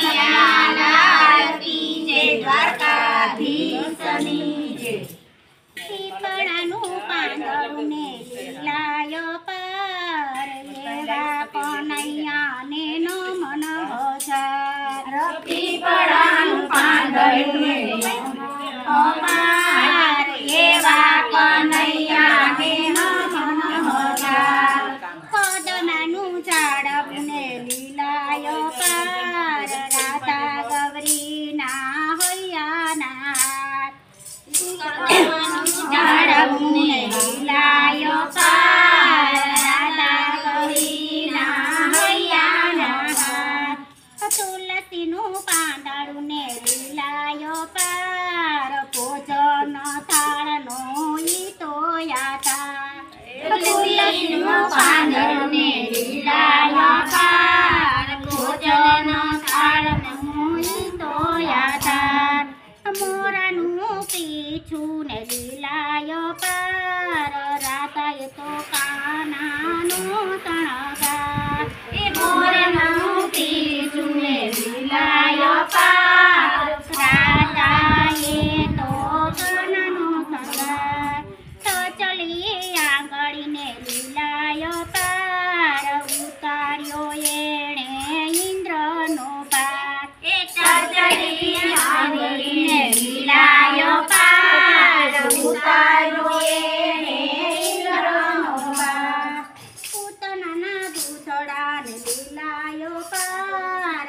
怎么？તુલસીનું પાંદડું ને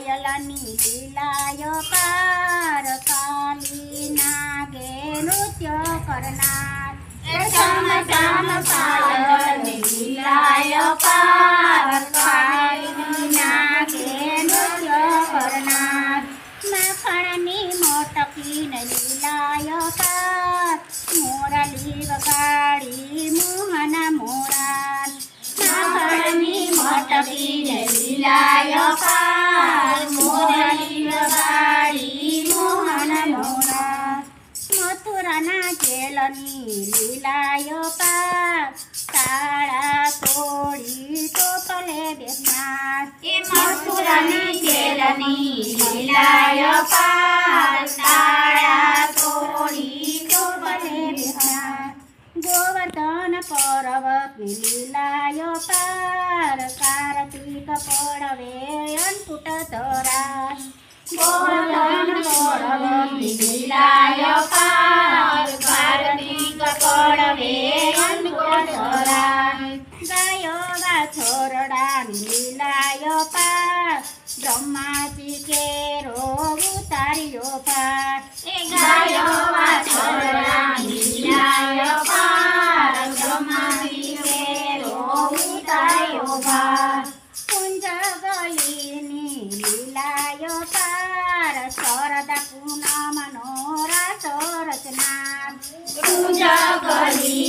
પાયલની લીલાયો પાર કાલી નાગે નૃત્ય કરનાર એ ચમ ચમ પાયલને લીલાયો પાર જેલની લીલાયો પાક તાળા તોડી ટોપલે બેસનાર એ મથુરાની જેલની લીલાયો પાક તાળા તોડી ટોપલે બેસનાર ગોવર્ધન પર્વતની લીલાયો પાર કાર્તિક પડવે અન્કુટ ધરા ગોવર્ધન પર્વતની લીલાયો પાર પાર. બ્રહ્માજી કેરો ઉતાર્યો પાર. એ ગાયો વાછરડાની લીલાયો પાર. બ્રહ્માજી કેરો ઉતાર્યો ભાર. કુંજ ગલીની લીલાયો પાર. શરદા પૂનમનો રાસો રચનાર. કુંજ ગલીની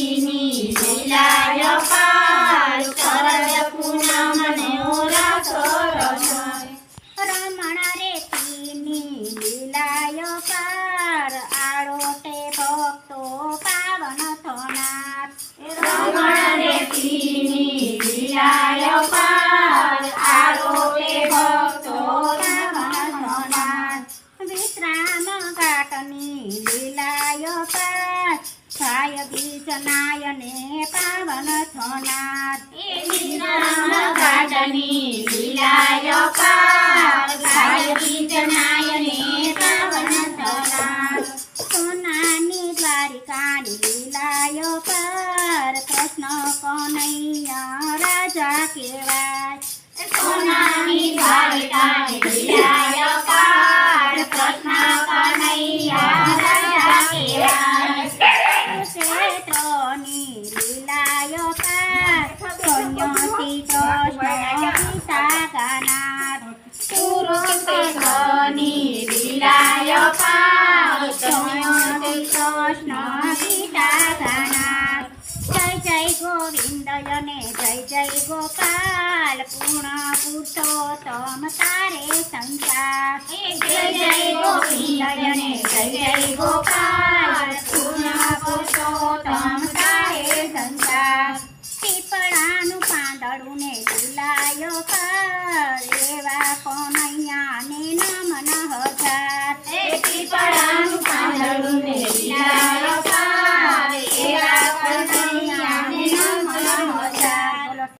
થનાર એ વિશ્રામ ઘાટની લીલાયો પાર ગાય બીજનાયને પાવન થનાર. સોનાની દ્વારિકાની લીલાયો પાર કૃષ્ણ કનૈયા રાજા કેવાય સોનાની દ્વારિકાની લીલાયો જય ગોવિંદ અને જય જય ગોપાલ, પૂર્ણ પુરુષોત્તમ તારે સંસાર. જય જય ગોવિંદયને જય જય ગોપાલ